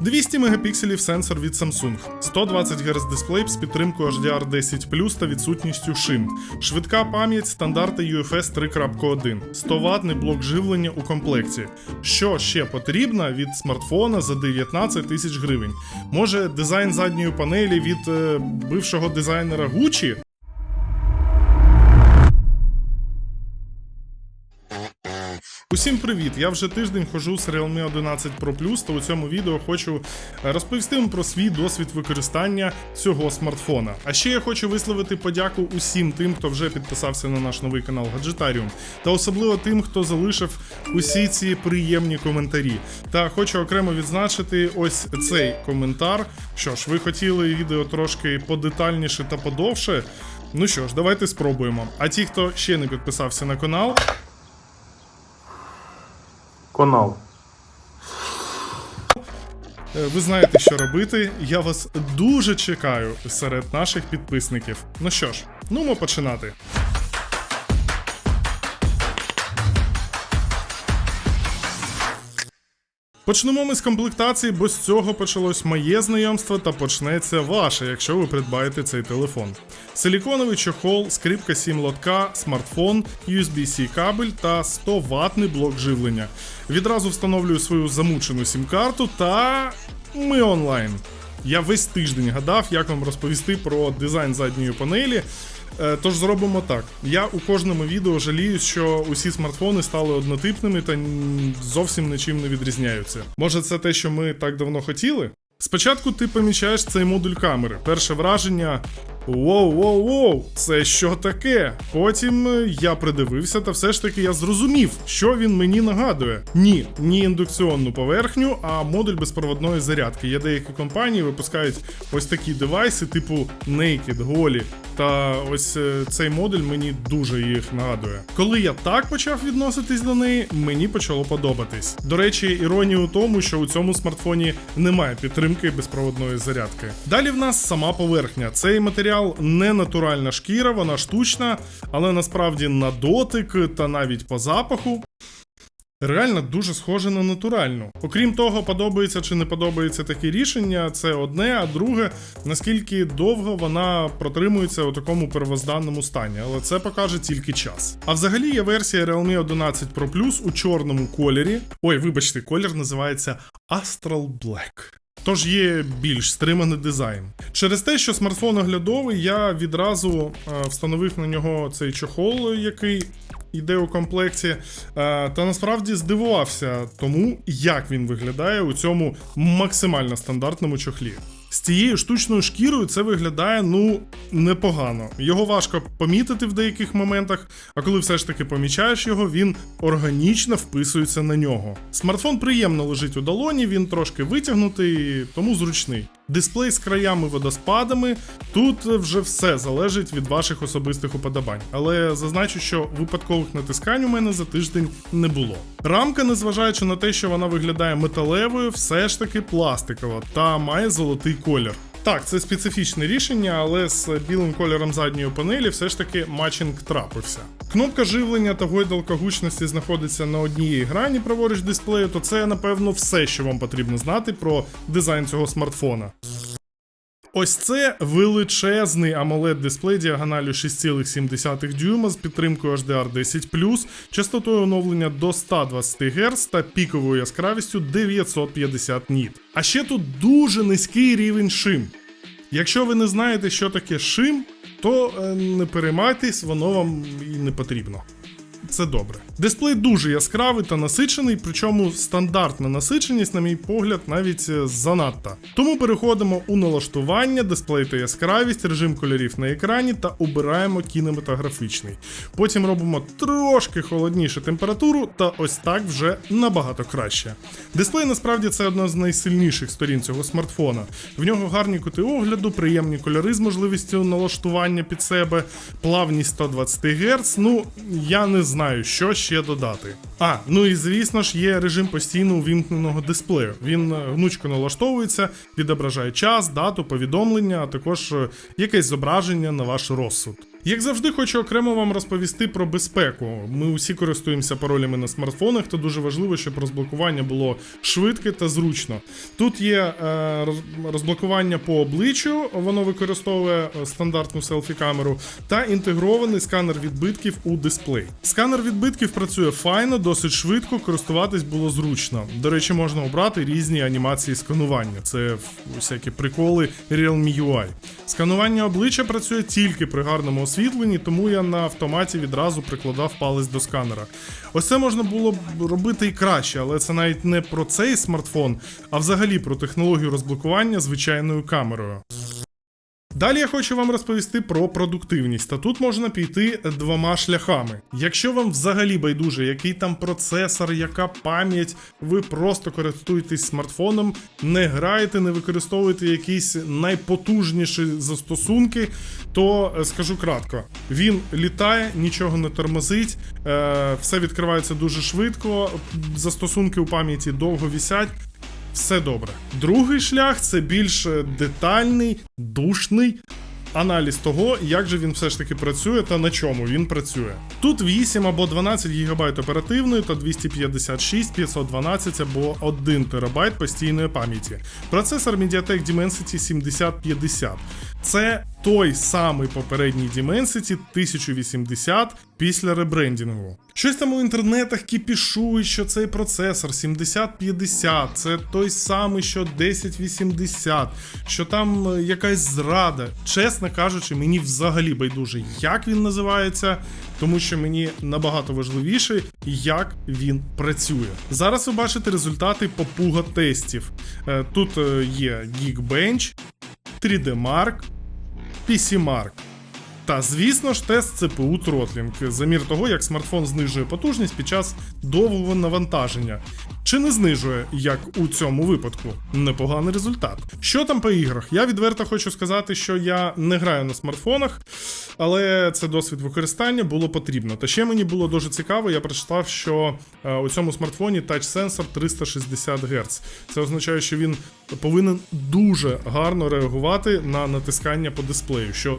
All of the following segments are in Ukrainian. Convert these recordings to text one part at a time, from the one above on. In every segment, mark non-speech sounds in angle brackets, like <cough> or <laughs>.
200 мегапікселів сенсор від Samsung, 120 Гц дисплей з підтримкою HDR10 та відсутністю шим, швидка пам'ять стандарти UFS 3.1, 100 ватний блок живлення у комплекті. Що ще потрібно від смартфона за 19 тисяч гривень? Може, дизайн задньої панелі від е, бившого дизайнера Gucci? Усім привіт! Я вже тиждень ходжу з Realme 11 Pro Plus, та у цьому відео хочу е, розповісти вам про свій досвід використання цього смартфона. А ще я хочу висловити подяку усім тим, хто вже підписався на наш новий канал Гаджетаріум, та особливо тим, хто залишив усі ці приємні коментарі. Та хочу окремо відзначити ось цей коментар. Що ж, ви хотіли відео трошки подетальніше та подовше. Ну що ж, давайте спробуємо. А ті, хто ще не підписався на канал, Канал. Е, Ви знаєте, що робити. Я вас дуже чекаю серед наших підписників. Ну що ж, ну ми починати. Почнемо ми з комплектації, бо з цього почалось моє знайомство та почнеться ваше, якщо ви придбаєте цей телефон. Силіконовий чохол, скрипка 7 лотка, смартфон, USB-C кабель та 100 ватний блок живлення. Відразу встановлюю свою замучену сім-карту та ми онлайн. Я весь тиждень гадав, як вам розповісти про дизайн задньої панелі. Е, Тож зробимо так. Я у кожному відео жалію, що усі смартфони стали однотипними та зовсім нічим не відрізняються. Може, це те, що ми так давно хотіли? Спочатку ти помічаєш цей модуль камери. Перше враження. Воу, воу, воу, це що таке? Потім е, я придивився, та все ж таки я зрозумів, що він мені нагадує. Ні, не індукціонну поверхню, а модуль безпроводної зарядки. Є деякі компанії випускають ось такі девайси, типу Naked, голі. Та ось е, цей модуль мені дуже їх нагадує. Коли я так почав відноситись до неї, мені почало подобатись. До речі, іронія у тому, що у цьому смартфоні немає підтримки безпроводної зарядки. Далі в нас сама поверхня. Цей матеріал не натуральна шкіра, вона штучна, але насправді на дотик та навіть по запаху Реально дуже схоже на натуральну. Окрім того, подобається чи не подобається таке рішення, це одне, а друге, наскільки довго вона протримується у такому первозданному стані, але це покаже тільки час. А взагалі є версія Realme 11 Pro Plus у чорному кольорі. Ой, вибачте, колір називається Astral Black. Тож є більш стриманий дизайн. Через те, що смартфон оглядовий, я відразу е, встановив на нього цей чохол, який йде у комплекті, е, та насправді здивувався тому, як він виглядає у цьому максимально стандартному чохлі. З цією штучною шкірою це виглядає ну непогано. Його важко помітити в деяких моментах, а коли все ж таки помічаєш його, він органічно вписується на нього. Смартфон приємно лежить у долоні, він трошки витягнутий, тому зручний. Дисплей з краями водоспадами. Тут вже все залежить від ваших особистих уподобань. Але зазначу, що випадкових натискань у мене за тиждень не було. Рамка, незважаючи на те, що вона виглядає металевою, все ж таки пластикова та має золотий колір. Так, це специфічне рішення, але з білим кольором задньої панелі все ж таки матчинг трапився. Кнопка живлення та гойдалка гучності знаходиться на одній грані праворуч дисплею, то це, напевно, все, що вам потрібно знати про дизайн цього смартфона. Ось це величезний AMOLED дисплей діагоналю 6,7 дюйма з підтримкою HDR10+, частотою оновлення до 120 Гц та піковою яскравістю 950 ніт. А ще тут дуже низький рівень шим. Якщо ви не знаєте, що таке шим, то е, не переймайтесь, воно вам і не потрібно. Це добре. Дисплей дуже яскравий та насичений, причому стандартна насиченість, на мій погляд, навіть е, занадто. Тому переходимо у налаштування, дисплей та яскравість, режим кольорів на екрані та обираємо кінематографічний. Потім робимо трошки холодніше температуру, та ось так вже набагато краще. Дисплей насправді це одна з найсильніших сторін цього смартфона. В нього гарні кути огляду, приємні кольори з можливістю налаштування під себе, плавність 120 Гц. Ну, я не знаю, що ще додати. А, ну і звісно ж, є режим постійно увімкненого дисплею. Він е, гнучко налаштовується, відображає час, дату, повідомлення, а також е, якесь зображення на ваш розсуд. Як завжди, хочу окремо вам розповісти про безпеку. Ми усі користуємося паролями на смартфонах, то дуже важливо, щоб розблокування було швидке та зручно. Тут є е, розблокування по обличчю, воно використовує е, стандартну селфі-камеру, та інтегрований сканер відбитків у дисплей. Сканер відбитків працює файно, досить швидко, користуватись було зручно. До речі, можна обрати різні анімації сканування. Це всякі приколи Realme UI. Сканування обличчя працює тільки при гарному освітленні, тому я на автоматі відразу прикладав палець до сканера. Ось це можна було б робити і краще, але це навіть не про цей смартфон, а взагалі про технологію розблокування звичайною камерою. Далі я хочу вам розповісти про продуктивність, та тут можна піти двома шляхами. Якщо вам взагалі байдуже, який там процесор, яка пам'ять, ви просто користуєтесь смартфоном, не граєте, не використовуєте якісь найпотужніші застосунки, то е, скажу кратко: він літає, нічого не тормозить, е, все відкривається дуже швидко, застосунки у пам'яті довго вісять. Все добре. Другий шлях це більш е, детальний, душний аналіз того, як же він все ж таки працює та на чому він працює. Тут 8 або 12 ГБ оперативної та 256, 512 або 1 ТБ постійної пам'яті. Процесор MediaTek Dimensity 7050. Це той самий попередній Dimensity 1080 після ребрендінгу. Щось там у інтернетах кіпішують, що цей процесор 7050, це той самий, що 1080, що там е, якась зрада. Чесно кажучи, мені взагалі байдуже, як він називається, тому що мені набагато важливіше, як він працює. Зараз ви бачите результати попуга тестів. Е, Тут е, є Geekbench, 3D Mark, PC Mark. Та звісно ж, тест CPU Throttling, замір того, як смартфон знижує потужність під час довгого навантаження. Чи не знижує, як у цьому випадку? Непоганий результат. Що там по іграх? Я відверто хочу сказати, що я не граю на смартфонах, але це досвід використання було потрібно. Та ще мені було дуже цікаво, я прочитав, що е, у цьому смартфоні тач-сенсор 360 Гц. Це означає, що він повинен дуже гарно реагувати на натискання по дисплею. що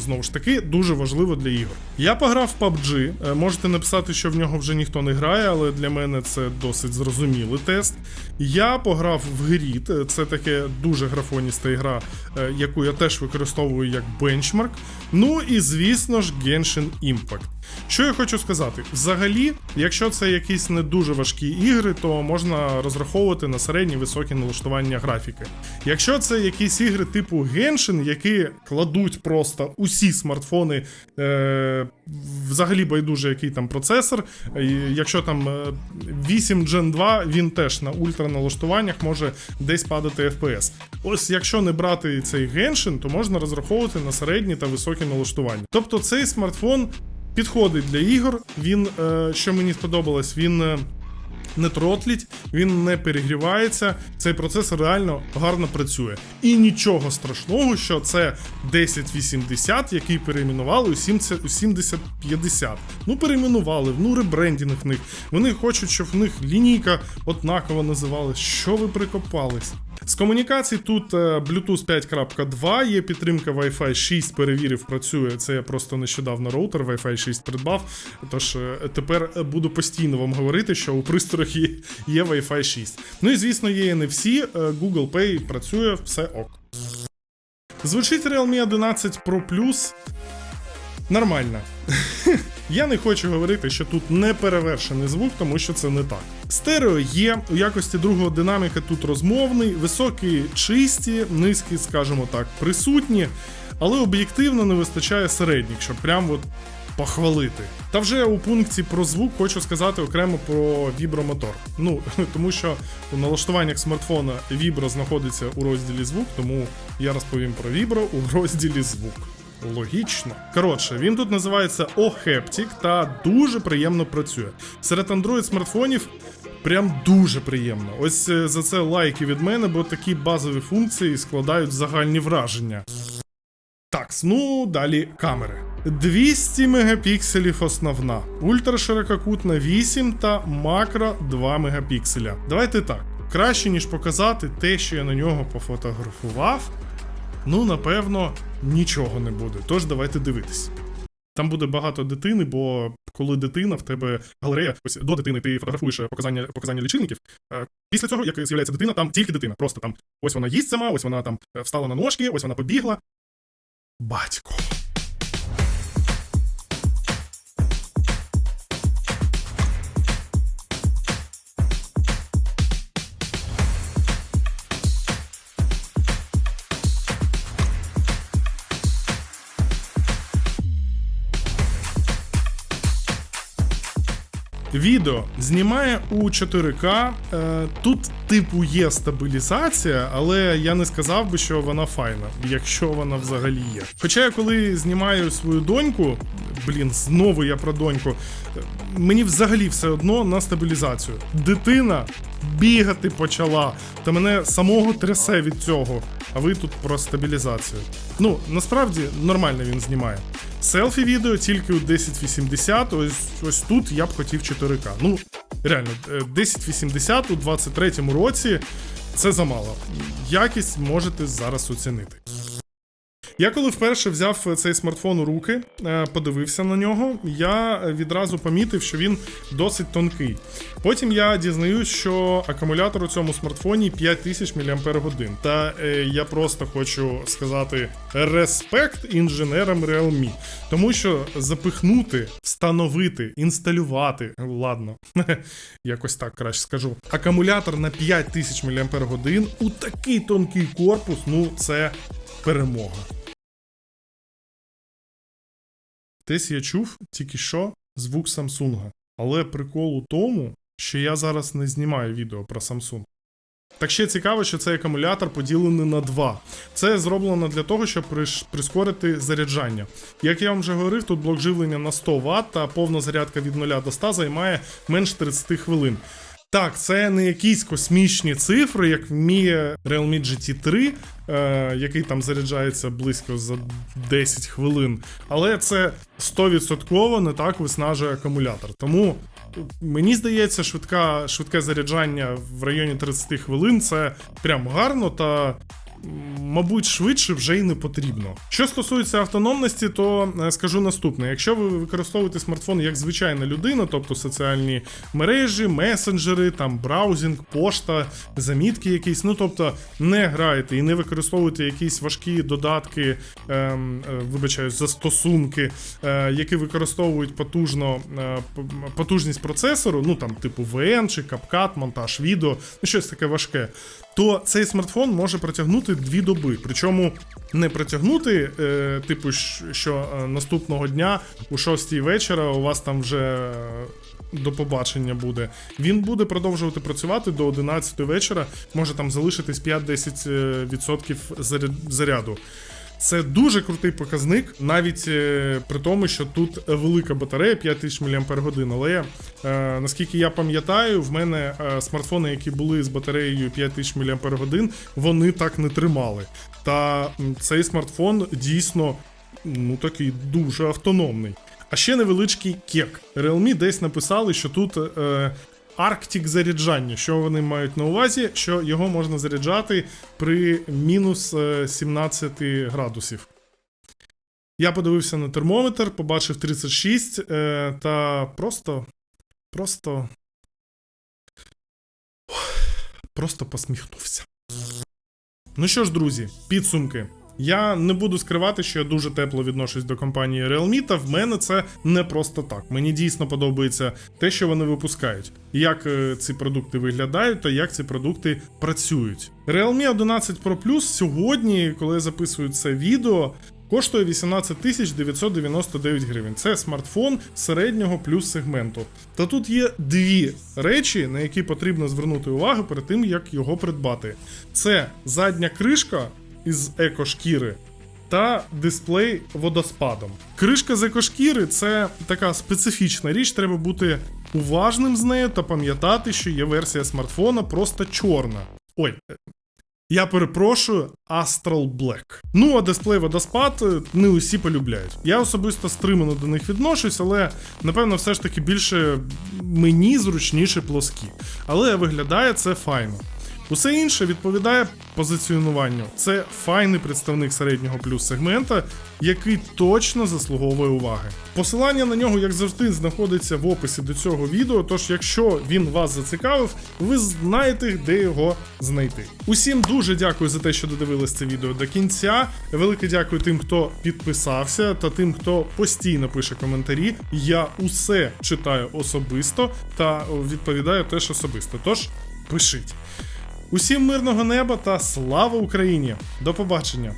знову ж таки дуже важливо для ігор. Я пограв в PUBG. е, Можете написати, що в нього вже ніхто не грає, але для мене це досить зрозумілий тест. Я пограв в е, це таке дуже графоніста ігра, е, яку я теж використовую як бенчмарк. Ну і звісно ж, Genshin Impact. Що я хочу сказати? Взагалі, якщо це якісь не дуже важкі ігри, то можна розраховувати на середні високі налаштування графіки. Якщо це якісь ігри типу Genshin, які кладуть просто усі смартфони, е, взагалі байдуже, який там процесор. Якщо там е, 8 Gen 2, він теж на ультраналаштуваннях може десь падати FPS. Ось якщо не брати цей Genshin, то можна розраховувати на середні та високі налаштування. Тобто цей смартфон підходить для ігор. Він, е, що мені сподобалось, він. е, не тротлить, він не перегрівається. Цей процесор реально гарно працює. І нічого страшного, що це 1080, який перейменували у 70 у 7050. Ну, перейменували, ну ребрендінг них. Вони хочуть, щоб в них лінійка однаково називалась. Що ви прикопались? З комунікацій тут е, Bluetooth 5.2, є підтримка Wi-Fi 6, перевірив, працює. Це я просто нещодавно роутер Wi-Fi 6 придбав. Тож е, тепер е, буду постійно вам говорити, що у пристроях є, Wi-Fi 6. Ну і звісно, є NFC, Google Pay працює, все ок. Звучить Realme 11 Pro Plus нормально. <laughs> Я не хочу говорити, що тут не перевершений звук, тому що це не так. Стерео є, у якості другого динаміка тут розмовний, високі чисті, низькі, скажімо так, присутні, але об'єктивно не вистачає середніх, щоб прям от похвалити. Та вже у пункті про звук хочу сказати окремо про вібромотор. Ну, <laughs> тому що у налаштуваннях смартфона вібро знаходиться у розділі звук, тому я розповім про вібро у розділі звук. Логічно. Коротше, він тут називається Ohaptic та дуже приємно працює. Серед Android смартфонів прям дуже приємно. Ось е, за це лайки від мене, бо такі базові функції складають загальні враження. Так, ну далі камери. 200 мегапікселів основна, ультраширококутна 8 та макро 2 мегапікселя. Давайте так. Краще ніж показати те, що я на нього пофотографував. Ну, напевно, нічого не буде. Тож давайте дивитись. Там буде багато дитини, бо коли дитина в тебе галерея, ось до дитини ти фотографуєш е, показання, показання лічильників. е, Після цього, як з'являється дитина, там тільки дитина. Просто там ось вона їсть сама, ось вона там е, встала на ножки, ось вона побігла. Батько. Відео знімає у 4К. Е, Тут, типу, є стабілізація, але я не сказав би, що вона файна, якщо вона взагалі є. Хоча я коли знімаю свою доньку, блін, знову я про доньку, е, мені взагалі все одно на стабілізацію. Дитина бігати почала, та мене самого трясе від цього. А ви тут про стабілізацію. Ну, насправді нормально він знімає. Селфі відео тільки у 1080, ось ось тут я б хотів 4К. Ну, реально, е, 1080 у 23-му році це замало. Якість можете зараз оцінити. Я коли вперше взяв цей смартфон у руки, е, подивився на нього, я відразу помітив, що він досить тонкий. Потім я дізнаюсь, що акумулятор у цьому смартфоні 5000 мАч. Та е, я просто хочу сказати респект інженерам Realme. Тому що запихнути, встановити, інсталювати, ладно, <laughs> якось так краще скажу. Акумулятор на 5000 мАч у такий тонкий корпус, ну це перемога. Десь я чув тільки що звук Samsung. Але прикол у тому, що я зараз не знімаю відео про Samsung. Так ще цікаво, що цей акумулятор поділений на два. Це зроблено для того, щоб прискорити заряджання. Як я вам вже говорив, тут блок живлення на 100 Вт, та повна зарядка від 0 до 100 займає менш 30 хвилин. Так, це не якісь космічні цифри, як вміє Realme GT3, е, який там заряджається близько за 10 хвилин. Але це 100% не так виснажує акумулятор. Тому мені здається, швидка, швидке заряджання в районі 30 хвилин це прям гарно та. Мабуть, швидше вже й не потрібно. Що стосується автономності, то е, скажу наступне: якщо ви використовуєте смартфон як звичайна людина, тобто соціальні мережі, месенджери, там браузінг, пошта, замітки якісь, ну тобто не граєте і не використовуєте якісь важкі додатки, ем, е, вибачаюсь, застосунки, е, які використовують потужно е, потужність процесору, ну там типу VN чи CapCut, монтаж відео, ну щось таке важке. То цей смартфон може протягнути дві доби. Причому не протягнути, е, типу, що е, наступного дня у 6 вечора у вас там вже е, до побачення буде. Він буде продовжувати працювати до 11 вечора, може там залишитись 5-10% заря- заряду. Це дуже крутий показник, навіть е, при тому, що тут велика батарея 5000 мАч. Але е, наскільки я пам'ятаю, в мене е, смартфони, які були з батареєю 5000 мАч, вони так не тримали. Та цей смартфон дійсно ну такий дуже автономний. А ще невеличкий кек. Realme десь написали, що тут е, Arctic заряджання. Що вони мають на увазі? Що його можна заряджати при мінус е, 17 градусів. Я подивився на термометр, побачив 36 е, та просто. Просто. Просто посміхнувся. Ну що ж, друзі, підсумки. Я не буду скривати, що я дуже тепло відношусь до компанії Realme, та в мене це не просто так. Мені дійсно подобається те, що вони випускають, як е, ці продукти виглядають та як ці продукти працюють. Realme 11 Pro Plus сьогодні, коли я записую це відео, коштує 18 тисяч 999 гривень. Це смартфон середнього плюс сегменту. Та тут є дві речі, на які потрібно звернути увагу перед тим, як його придбати. Це задня кришка із екошкіри та дисплей водоспадом. Кришка з екошкіри це така специфічна річ, треба бути уважним з нею та пам'ятати, що є версія смартфона просто чорна. Ой, я перепрошую, Astral Black. Ну, а дисплей водоспад е, не усі полюбляють. Я особисто стримано до них відношусь, але напевно все ж таки більше мені зручніше плоскі. Але виглядає це файно. Усе інше відповідає позиціонуванню. Це файний представник середнього плюс сегмента, який точно заслуговує уваги. Посилання на нього, як завжди, знаходиться в описі до цього відео. Тож, якщо він вас зацікавив, ви знаєте, де його знайти. Усім дуже дякую за те, що додивились це відео до кінця. Велике дякую тим, хто підписався, та тим, хто постійно пише коментарі. Я усе читаю особисто та відповідаю теж особисто. Тож пишіть. Усім мирного неба та слава Україні! До побачення!